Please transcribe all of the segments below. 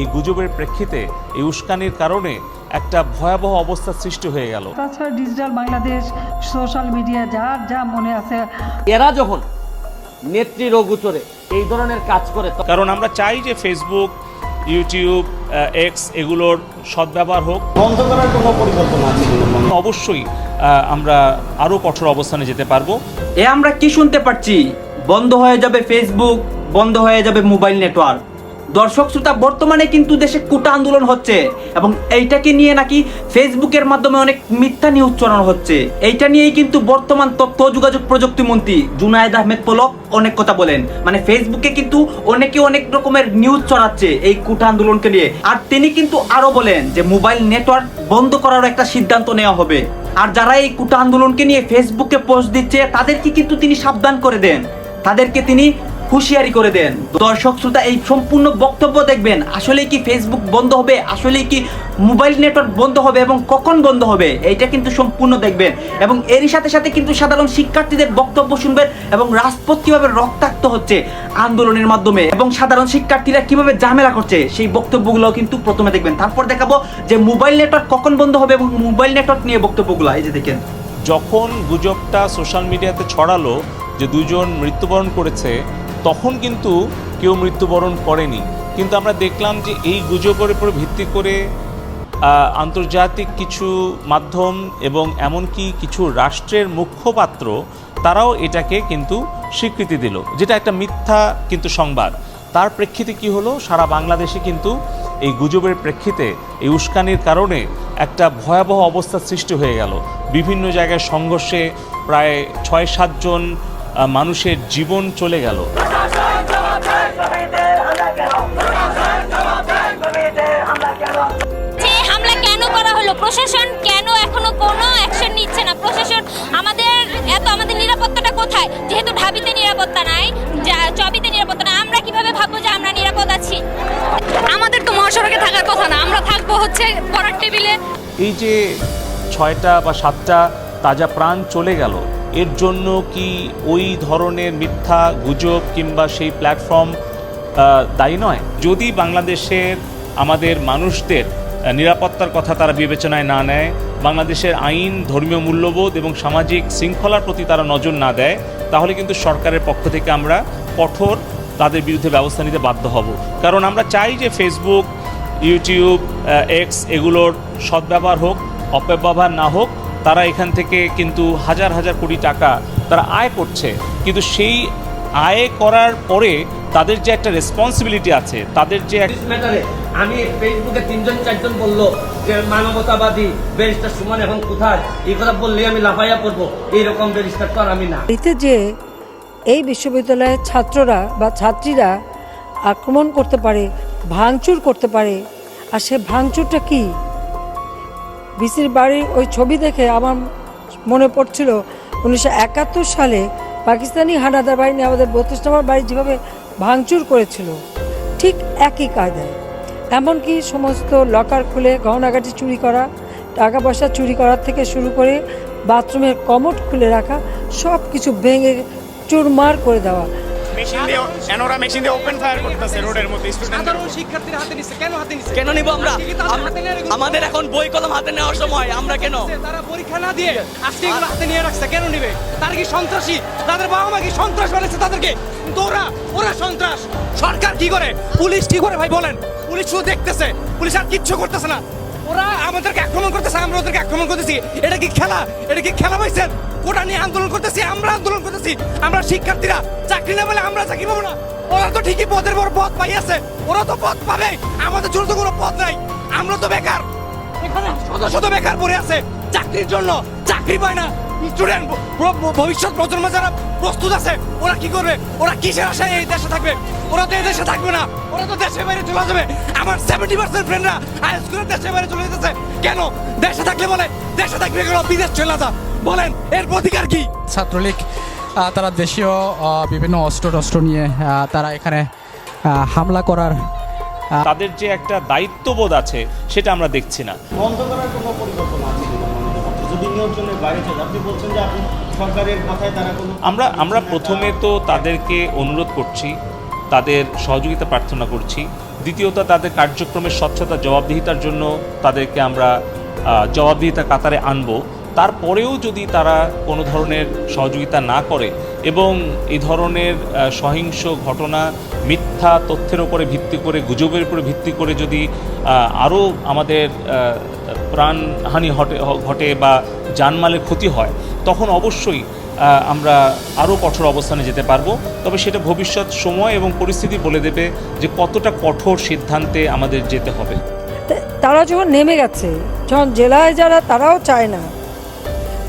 এই গুজবের প্রেক্ষিতে এই উস্কানির কারণে একটা ভয়াবহ অবস্থার সৃষ্টি হয়ে গেল। তাছাড়া ডিজিটাল বাংলাদেশ সোশ্যাল মিডিয়া যার যা মনে আছে। এরা যখন নেত্রীর গোচরে এই ধরনের কাজ করে কারণ আমরা চাই যে ফেসবুক ইউটিউব এক্স এগুলোর সদ্ব্যবহার হোক। বন্ধ করার কোনো পরিকল্পনা আছে অবশ্যই আমরা আরও কঠোর অবস্থানে যেতে পারব। এ আমরা কি শুনতে পাচ্ছি? বন্ধ হয়ে যাবে ফেসবুক বন্ধ হয়ে যাবে মোবাইল নেটওয়ার্ক। দর্শক শ্রোতা, বর্তমানে কিন্তু দেশে কোটা আন্দোলন হচ্ছে এবং এইটাকে নিয়ে নাকি ফেসবুকের মাধ্যমে অনেক মিথ্যা নিউজ ছড়ানো হচ্ছে। এইটা নিয়েই কিন্তু বর্তমান তথ্য যোগাযোগ প্রযুক্তি মন্ত্রী জুনায়েদ আহমেদ পলক অনেক কথা বলেন। মানে ফেসবুকে কিন্তু অনেকে অনেক রকমের নিউজ ছড়াচ্ছে এই কোটা আন্দোলনকে নিয়ে। আর তিনি কিন্তু আরও বলেন যে মোবাইল নেটওয়ার্ক বন্ধ করার একটা সিদ্ধান্ত নেওয়া হবে। আর যারা এই কোটা আন্দোলনকে নিয়ে ফেসবুকে পোস্ট দিচ্ছে, তাদেরকে কিন্তু তিনি সাবধান করে দেন। তাদেরকে তিনি হুঁশিয়ারি করে দেন। দর্শক শ্রোতা, এই সম্পূর্ণ বক্তব্য দেখবেন আসলে কি ফেসবুক বন্ধ হবে আসলে কি মোবাইল নেটওয়ার্ক বন্ধ হবে এবং কখন বন্ধ হবে, এইটা কিন্তু সম্পূর্ণ দেখবেন। এবং এরই সাথে সাথে কিন্তু সাধারণ শিক্ষার্থীদের বক্তব্য শুনবেন এবং রাজপথ কীভাবে রক্তাক্ত হচ্ছে আন্দোলনের মাধ্যমে এবং সাধারণ শিক্ষার্থীরা কীভাবে ঝামেলা করছে, সেই বক্তব্যগুলো কিন্তু প্রথমে দেখবেন। তারপর দেখাবো যে মোবাইল নেটওয়ার্ক কখন বন্ধ হবে এবং মোবাইল নেটওয়ার্ক নিয়ে বক্তব্যগুলো, এই যে দেখেন। যখন গুজবটা সোশ্যাল মিডিয়াতে ছড়ালো যে দুজন মৃত্যুবরণ করেছে তখন কিন্তু কেউ মৃত্যুবরণ করেনি। কিন্তু আমরা দেখলাম যে এই গুজবের উপর ভিত্তি করে আন্তর্জাতিক কিছু মাধ্যম এবং এমনকি কিছু রাষ্ট্রের মুখপাত্র তারাও এটাকে কিন্তু স্বীকৃতি দিল, যেটা একটা মিথ্যা কিন্তু সংবাদ। তার প্রেক্ষিতে কি হলো? সারা বাংলাদেশে কিন্তু এই গুজবের প্রেক্ষিতে এই উস্কানির কারণে একটা ভয়াবহ অবস্থার সৃষ্টি হয়ে গেল। বিভিন্ন জায়গায় সংঘর্ষে প্রায় ছয় সাতজন মানুষের জীবন চলে গেল। প্রশাসন কেন এখনও কোনো অ্যাকশন নিচ্ছে না? প্রশাসন আমাদের এত আমাদের নিরাপত্তাটা কোথায়? যেহেতু ঢাবিতে নিরাপত্তা নাই চবিতে নিরাপত্তা নাই, আমরা কীভাবে ভাববো যে আমরা নিরাপদ আছি? আমাদের তো মহাসড়কে থাকার কথা না, আমরা থাকব হচ্ছে পড়ার টেবিলে। এই যে ছয়টা বা সাতটা তাজা প্রাণ চলে গেল, এর জন্য কি ওই ধরনের মিথ্যা গুজব কিংবা সেই প্ল্যাটফর্ম দায়ী নয়? যদি বাংলাদেশের আমাদের মানুষদের নিরাপত্তার কথা তারা বিবেচনায় না নেয়। বাংলাদেশের আইন, ধর্মীয় মূল্যবোধ এবং সামাজিক শৃঙ্খলার প্রতি তারা নজর না দেয়, তাহলে কিন্তু সরকারের পক্ষ থেকে আমরা কঠোর তাদের বিরুদ্ধে ব্যবস্থা নিতে বাধ্য হব। কারণ আমরা চাই যে ফেসবুক ইউটিউব এক্স এগুলোর সদ্ব্যবহার হোক, অপব্যবহার না হোক, তারা এখান থেকে কিন্তু হাজার হাজার কোটি টাকা তারা আয় করছে। কিন্তু সেই আয় করার পরে তাদের যে একটা রেসপন্সিবিলিটি আছে তাদের যে আমি ফেসবুকে তিনজন চারজন বলল যে মানবতাবাদী ব্যারিস্টার সুমন এখন কোথায়? এই কথা বললেই আমি লাফাইয়া পড়ব। এইরকম ব্যারিস্টার তো আর আমি না। এতে যে এই বিশ্ববিদ্যালয়ের ছাত্ররা বা ছাত্রীরা আক্রমণ করতে পারে ভাঙচুর করতে পারে আর সে ভাঙচুরটা কি? বিসির বাড়ির ওই ছবি দেখে আমার মনে পড়ছিল উনিশশো একাত্তর সালে পাকিস্তানি হানাদার বাহিনী আমাদের বত্রিশ নম্বর বাড়ি যেভাবে ভাঙচুর করেছিল, ঠিক একই কায়দায়। এমনকি সমস্ত লকার খুলে গহনাগাটি চুরি করা টাকা পয়সা চুরি করার থেকে শুরু করে বাথরুমের কমট খুলে রাখা সব কিছু ভেঙে চুরমার করে দেওয়া মেশিন দিয়ে এনোরা মেশিন দিয়ে ওপেন ফায়ার করতেছে রোডের মধ্যে সাধারণ শিক্ষার্থীরা হাতে নিচ্ছে কেন হাতে নিচ্ছে কেন নিব আমরা? আমাদের এখন বই কলম হাতে নেওয়ার সময় আমরা কেন? তারা পরীক্ষা না দিয়ে আজকে এগুলো হাতে নিয়ে রাখছে কেন নিবে? তারা কি সন্ত্রাসী? তাদের বাবা মা কি সন্ত্রাস বানাচ্ছে তাদেরকে? কিন্তু ওরা ওরা সন্ত্রাস। সরকার কি করে? পুলিশ কি করে ভাই বলেন? পুলিশ শুধু দেখতেছে পুলিশ আর কিচ্ছু করতেছে না। আমাদেরকে আক্রমণ করতেছে আমরা ওদেরকে আক্রমণ করতেছি। এটা কি খেলা? এটা কি খেলা পাইছেন ওটা নিয়ে আন্দোলন করতেছি আমরা আন্দোলন করতেছি। আমরা শিক্ষার্থীরা চাকরি না পেলে আমরা চাকরি পাবো না। ওরা তো ঠিকই পদের পর পদ পাইয়াছে ওরা তো পদ পাবে। আমাদের জন্য তো কোনো পদ নাই। আমরা তো বেকার। এখানে শত শত বেকার পড়ে আছে। চাকরির জন্য চাকরি পায় না। স্টুডেন্ট ভবিষ্যৎ প্রজন্ম যারা প্রস্তুত আছে ওরা কি করবে? ওরা কিসের আশায় এই দেশে থাকবে? ওরা তো এই দেশে থাকবে না। ওরা তো দেশের বাইরে চলে যাবে। আমার সেভেন্টি পার্সেন্ট ফ্রেন্ডরা হাই স্কুলের দেশের বাইরে চলে যেতেছে। কেন? দেশে থাকলে বলে দেশে থাকবে কেন বিদেশ চলে যা? বলেন এর প্রতিকার কি? ছাত্রলীগ তারা দেশীয় আহ, বিভিন্ন অস্ত্র টস্ত্র নিয়ে তারা এখানে হামলা করার তাদের যে একটা দায়িত্ববোধ আছে সেটা আমরা দেখছি না। বন্ধ করার কোনো পরিকল্পনা আছে? নিয়ন্ত্রণের বাইরে চলে আপনি বলছেন যে আপনি সরকারের কথায় তারা কোনো আমরা আমরা প্রথমে তো তাদেরকে অনুরোধ করছি, তাদের সহযোগিতা প্রার্থনা করছি। দ্বিতীয়ত তাদের কার্যক্রমের স্বচ্ছতা, জবাবদিহিতার জন্য তাদেরকে আমরা জবাবদিহিতা কাতারে আনব। তারপরেও যদি তারা কোনো ধরনের সহযোগিতা না করে এবং এই ধরনের সহিংস ঘটনা, মিথ্যা তথ্যের উপরে ভিত্তি করে, গুজবের উপরে ভিত্তি করে যদি আরও আমাদের প্রাণহানি ঘটে ঘটে বা জানমালের ক্ষতি হয়, তখন অবশ্যই আমরা আরও কঠোর অবস্থানে যেতে পারব। তবে সেটা ভবিষ্যৎ, সময় এবং পরিস্থিতি বলে দেবে যে কতটা কঠোর সিদ্ধান্তে আমাদের যেতে হবে। তারা যখন নেমে গেছে, যখন জেলায় যারা, তারাও চায় না।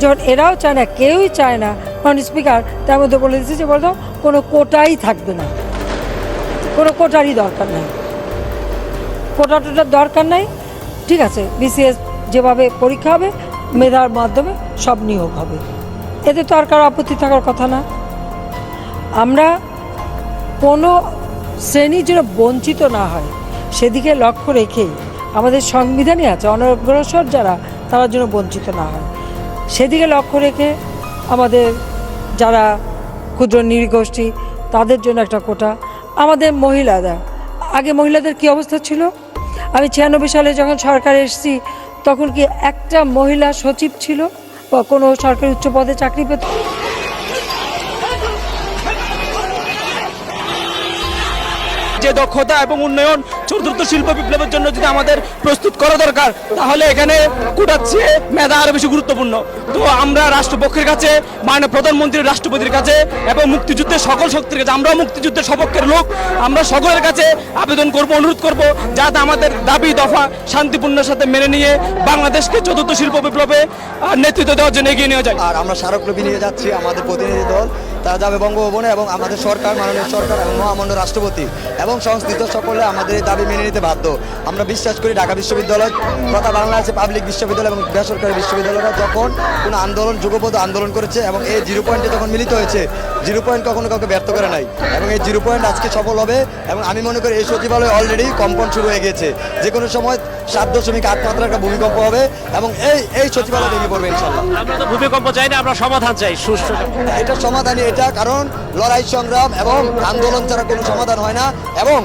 যখন এরাও চায় না, কেউই চায় না তখন স্পিকার, তার মধ্যে বলে দিচ্ছে যে, বলতো, কোনো কোটাই থাকবে না। কোনো কোটারই দরকার নাই। কোটা টোটার দরকার নাই ঠিক আছে বিসিএস যেভাবে পরীক্ষা হবে, মেধার মাধ্যমে সব নিয়োগ হবে। এতে তো আর কারও আপত্তি থাকার কথা না। আমরা কোনো শ্রেণি যেন বঞ্চিত না হয়, সেদিকে লক্ষ্য রেখেই আমাদের সংবিধানই আছে, অনগ্রসর যারা, তারা যেন বঞ্চিত না হয়। সেদিকে লক্ষ্য রেখে আমাদের যারা ক্ষুদ্র নৃগোষ্ঠী, তাদের জন্য একটা কোটা। আমাদের মহিলারা, আগে মহিলাদের কি অবস্থা ছিল? আমি ছিয়ানব্বই সালে যখন সরকার এসেছি, তখন কি একটা মহিলা সচিব ছিল বা কোনো সরকারি উচ্চ পদে চাকরি পেত? যে দক্ষতা এবং উন্নয়ন চতুর্থ শিল্প বিপ্লবের জন্য যদি আমাদের প্রস্তুত করা দরকার, তাহলে এখানে কুটাচ্ছে মেধা আরও বেশি গুরুত্বপূর্ণ। তো আমরা রাষ্ট্রপক্ষের কাছে, মাননীয় প্রধানমন্ত্রীর রাষ্ট্রপতির কাছে এবং মুক্তিযুদ্ধের সকল শক্তির কাছে, আমরাও মুক্তিযুদ্ধের সপক্ষের লোক, আমরা সকলের কাছে আবেদন করব, অনুরোধ করব, যাতে আমাদের দাবি, দফা শান্তিপূর্ণের সাথে মেনে নিয়ে বাংলাদেশকে চতুর্থ শিল্প বিপ্লবে নেতৃত্ব দেওয়ার জন্য এগিয়ে নিয়ে যায়। আর আমরা স্মারকলিপি নিয়ে যাচ্ছি আমাদের প্রতিনিধি দল। তারা যাবে বঙ্গভবনে এবং আমাদের সরকার, মাননীয় সরকার এবং মহামান্য রাষ্ট্রপতি এবং সংস্কৃত সকলে আমাদের এই দাবি মেনে নিতে বাধ্য। আমরা বিশ্বাস করি ঢাকা বিশ্ববিদ্যালয়, তথা বাংলাদেশের পাবলিক বিশ্ববিদ্যালয় এবং বেসরকারি বিশ্ববিদ্যালয়রা যখন কোনো আন্দোলন যুগপথ আন্দোলন করেছে এবং এই জিরো পয়েন্টে যখন মিলিত হয়েছে জিরো পয়েন্ট কখনো কাউকে ব্যর্থ করে নাই। এবং এই জিরো পয়েন্ট আজকে সফল হবে এবং আমি মনে করি এই সচিবালয় অলরেডি কম্পন শুরু হয়ে গেছে যে কোনো সময় সাত দশমিক আট মাত্রার একটা ভূমিকম্প হবে এবং এই এই সচিবালয় ভেঙে পড়বে ইনশাল্লাহ আমরা তো ভূমিকম্প চাই না আমরা সমাধান চাই সুস্থ এটা সমাধানই এটা কারণ লড়াই সংগ্রাম এবং আন্দোলন ছাড়া কোনো সমাধান হয় না এবং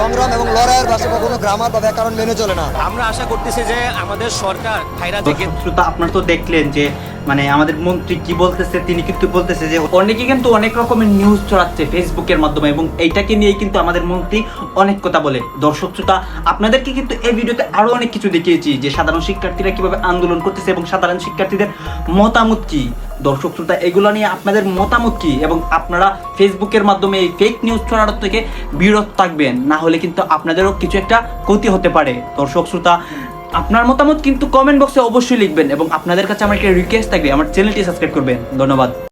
সংগ্রাম এবং লড়াইয়ের ভাষা কখনো গ্রামার বা ব্যাকরণ মেনে চলে না। আমরা আশা করতেছি যে আমাদের সরকার ভাইরা শ্রোতা আপনারা তো দেখলেন যে মানে আমাদের মন্ত্রী কি বলতেছে, তিনি কিন্তু বলতেছে যে অনেকে কিন্তু অনেক রকমের নিউজ ছড়াচ্ছে ফেসবুকের মাধ্যমে এবং এইটাকে নিয়ে কিন্তু আমাদের মন্ত্রী অনেক কথা বলে। দর্শক শ্রোতা, আপনাদেরকে কিন্তু এই ভিডিওতে আরও অনেক কিছু দেখিয়েছি যে সাধারণ শিক্ষার্থীরা কীভাবে আন্দোলন করতেছে এবং সাধারণ শিক্ষার্থীদের মতামত কি? দর্শক শ্রোতা, এগুলো নিয়ে আপনাদের মতামত কি? এবং আপনারা ফেসবুকের মাধ্যমে এই ফেক নিউজ ছড়ানোর থেকে বিরত থাকবেন, না হলে কিন্তু আপনাদেরও কিছু একটা ক্ষতি হতে পারে। দর্শক শ্রোতা আপনার মতামত কিন্তু কমেন্ট বক্সে অবশ্যই লিখবেন এবং আপনাদের কাছে আমার একটা রিকোয়েস্ট থাকবে, আমার চ্যানেলটি সাবস্ক্রাইব করবেন। ধন্যবাদ।